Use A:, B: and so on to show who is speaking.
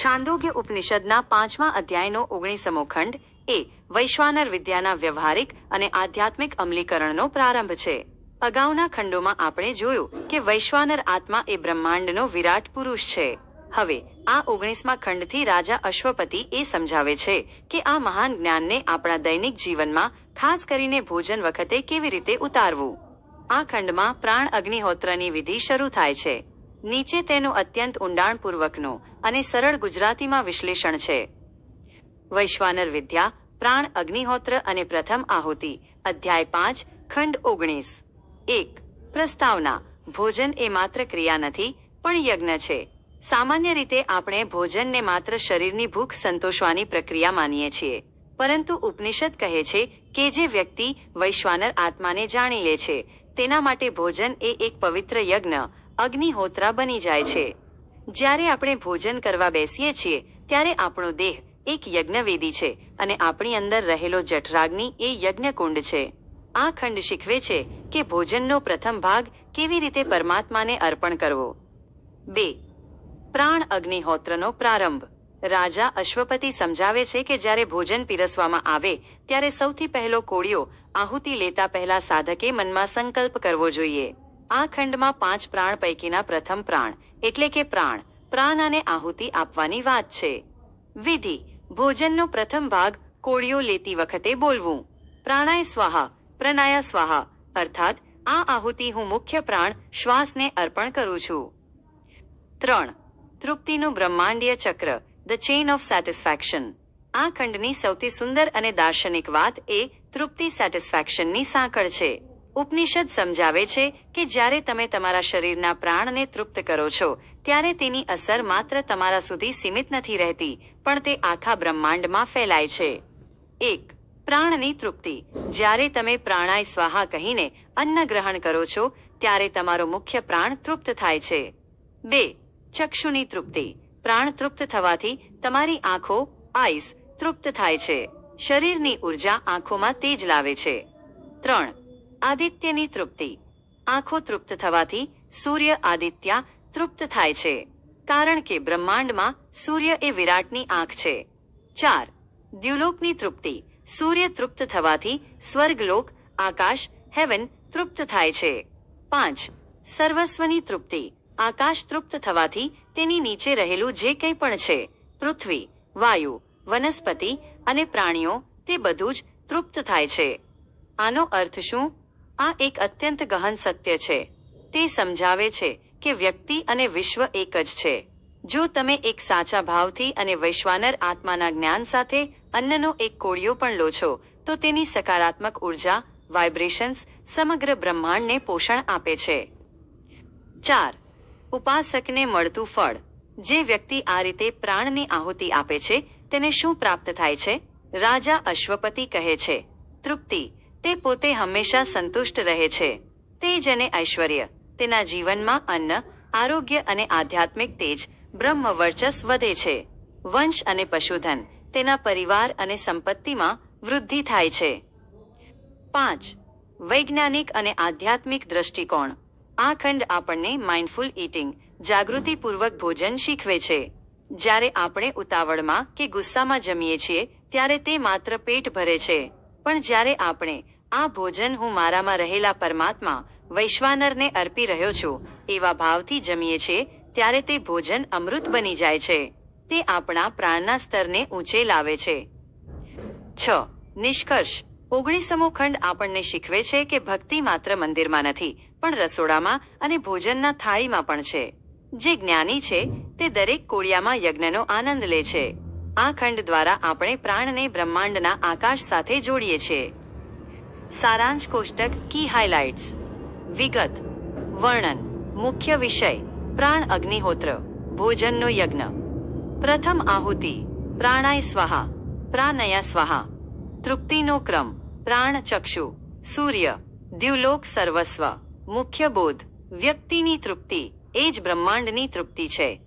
A: છાંદોગ્ય ઉપનિષદના પાંચમા અધ્યાયનો ઓગણીસમો ખંડ એ વૈશ્વાનર વિદ્યાના વ્યવહારિક અને આધ્યાત્મિક અમલીકરણનો પ્રારંભ છે. અગાઉના ખંડોમાં આપણે જોયું કે વૈશ્વાનર આત્મા એ બ્રહ્માંડનો વિરાટ પુરુષ છે. હવે આ ઓગણીસમા ખંડથી રાજા અશ્વપતિ એ સમજાવે છે કે આ મહાન જ્ઞાનને આપણા દૈનિક જીવનમાં ખાસ કરીને ભોજન વખતે કેવી રીતે ઉતારવું. આ ખંડમાં પ્રાણ અગ્નિહોત્રની વિધિ શરૂ થાય છે. નીચે તેનું અત્યંત ઊંડાણપૂર્વકનું અને સરળ ગુજરાતીમાં વિશ્લેષણ છે. વૈશ્વાનર વિદ્યા, પ્રાણ અગ્નિહોત્ર અને પ્રથમ આહુતિ, અધ્યાય પાંચ, ખંડ ઓગણીસ. એક, પ્રસ્તાવના. ભોજન એ માત્ર ક્રિયા નથી, પણ યજ્ઞ છે. સામાન્ય રીતે આપણે ભોજનને માત્ર શરીરની ભૂખ સંતોષવાની પ્રક્રિયા માનીએ છીએ. પરંતુ ઉપનિષદ કહે છે કે જે વ્યક્તિ વૈશ્વાનર આત્માને જાણી લે છે, તેના માટે ભોજન એ એક પવિત્ર યજ્ઞ અગ્નિહોત્રા બની જાય છે. જ્યારે આપણે ભોજન કરવા બેસીએ છીએ, ત્યારે આપણો દેહ એક યજ્ઞવેદી છે અને આપણી અંદર રહેલો જઠરાગ્નિ એ યજ્ઞકુંડ છે. આ ખંડ શીખવે છે કે ભોજનનો પ્રથમ ભાગ કેવી રીતે પરમાત્માને અર્પણ કરવો. બે. પ્રાણ અગ્નિહોત્રનો પ્રારંભ. રાજા અશ્વપતિ સમજાવે છે કે જ્યારે ભોજન પીરસવામાં આવે, ત્યારે સૌથી પહેલો કોળિયો આહુતિ લેતા પહેલા સાધકે મનમાં સંકલ્પ કરવો જોઈએ. આ ખંડમાં પાંચ પ્રાણ પૈકીના પ્રથમ પ્રાણ, એટલે કે પ્રાણ પ્રાણ અને આહુતિ આપવાની વાત છે. વિધિ, ભોજનનો પ્રથમ ભાગ કોળીઓ લેતી વખતે બોલવું. પ્રાણાય સ્વાહા, પ્રણાયા સ્વાહા, અર્થાત આ આહુતિ હું મુખ્ય પ્રાણ શ્વાસને અર્પણ કરું છું. ત્રણ, તૃપ્તિનું બ્રહ્માંડીય ચક્ર ધ ચેઇન ઓફ સેટિસ્ફેક્શન આ ખંડની સૌથી સુંદર અને દાર્શનિક વાત એ તૃપ્તિ સેટિસ્ફેક્શનની સાંકળ છે. ઉપનિષદ સમજાવે છે કે જ્યારે તમે તમારા શરીરના પ્રાણને તૃપ્ત કરો છો, ત્યારે તેની અસર માત્ર તમારા સુધી સીમિત નથી રહેતી, પણ તે આખા બ્રહ્માંડમાં ફેલાય છે. એક, પ્રાણની તૃપ્તિ. જ્યારે તમે પ્રાણાય સ્વાહા કહીને અન્ન ગ્રહણ કરો છો, ત્યારે તમારો મુખ્ય પ્રાણ તૃપ્ત થાય છે. બે, ચક્ષુની તૃપ્તિ. પ્રાણ તૃપ્ત થવાથી તમારી આંખો, આઈસ તૃપ્ત થાય છે. શરીરની ઊર્જા આંખોમાં તેજ લાવે છે. ત્રણ આદિત્યની તૃપ્તિ. આંખો તૃપ્ત થવાથી સૂર્ય આદિત્યા તૃપ્ત થાય છે. કારણ કે બ્રહ્માંડમાં સૂર્ય એ વિરાટની આંખ છે. ચાર. દ્યુલોકની તૃપ્તિ. સૂર્ય તૃપ્ત થવાથી સ્વર્ગલોક, આકાશ, હેવન તૃપ્ત થાય છે. પાંચ. સર્વસ્વની તૃપ્તિ. આકાશ તૃપ્ત થવાથી તેની નીચે રહેલું જે કંઈ પણ છે, પૃથ્વી, વાયુ, વનસ્પતિ અને પ્રાણીઓ, તે બધું જ તૃપ્ત થાય છે. આનો અર્થ શું? આ એક અત્યંત ગહન સત્ય છે. તે સમજાવે છે કે વ્યક્તિ અને વિશ્વ એક જ છે. જો તમે એક સાચા ભાવથી અને વૈશ્વાનર આત્માના જ્ઞાન સાથે અન્નનો એક કોળિયો પણ લો છો, તો તેની સકારાત્મક ઊર્જા, વાઇબ્રેશન્સ, સમગ્ર બ્રહ્માંડને પોષણ આપે છે. ચાર. ઉપાસકને મળતું ફળ. જે વ્યક્તિ આ રીતે પ્રાણની આહુતિ આપે છે, તેને શું પ્રાપ્ત થાય છે? રાજા અશ્વપતિ કહે છે, તૃપ્તિ તે પોતે હંમેશા સંતુષ્ટ રહે છે. તે જ અને ઐશ્વર્ય, તેના જીવનમાં અન્ન, આરોગ્ય અને આધ્યાત્મિક તેજ, બ્રહ્મ વર્ચસ વધે છે. વંશ અને પશુધન, તેના પરિવાર અને સંપત્તિમાં વૃદ્ધિ થાય છે. પાંચ, વૈજ્ઞાનિક અને આધ્યાત્મિક દ્રષ્ટિકોણ. આ ખંડ આપણને માઇન્ડફુલ ઇટિંગ જાગૃતિપૂર્વક ભોજન શીખવે છે. જ્યારે આપણે ઉતાવળમાં કે ગુસ્સામાં જમીએ છીએ, ત્યારે તે માત્ર પેટ ભરે છે. પણ જ્યારે આપણે આ ભોજન હું મારામાં રહેલા પરમાત્મા વૈશ્વાનરને અર્પી રહ્યો છું, એવા ભાવથી જમીએ છીએ, ત્યારે તે ભોજન અમૃત બની જાય છે. તે આપણા પ્રાણના સ્તરને ઊંચે લાવે છે. છ. નિષ્કર્ષ. ઓગણીસમો ખંડ આપણને શીખવે છે કે ભક્તિ માત્ર મંદિરમાં નથી, પણ રસોડામાં અને ભોજનના થાળીમાં પણ છે. જે જ્ઞાની છે, તે દરેક કોળિયામાં યજ્ઞનો આનંદ લે છે. આ ખંડ દ્વારા આપણે પ્રાણને બ્રહ્માંડના આકાશ સાથે જોડીએ છીએ. સારાંશ કોષ્ટક કી હાઇલાઇટ્સ. વિગત. વર્ણન. મુખ્ય વિષય. પ્રાણ અગ્નિહોત્ર. ભોજનનો યજ્ઞ. પ્રથમ આહુતિ. પ્રાણાય સ્વાહા. પ્રાણયા સ્વાહા. તૃપ્તિનો ક્રમ. પ્રાણ ચક્ષુ. સૂર્ય. દ્યુલોક સર્વસ્વ. મુખ્ય બોધ. વ્યક્તિની તૃપ્તિ. એ જ બ્રહ્માંડની તૃપ્તિ છે.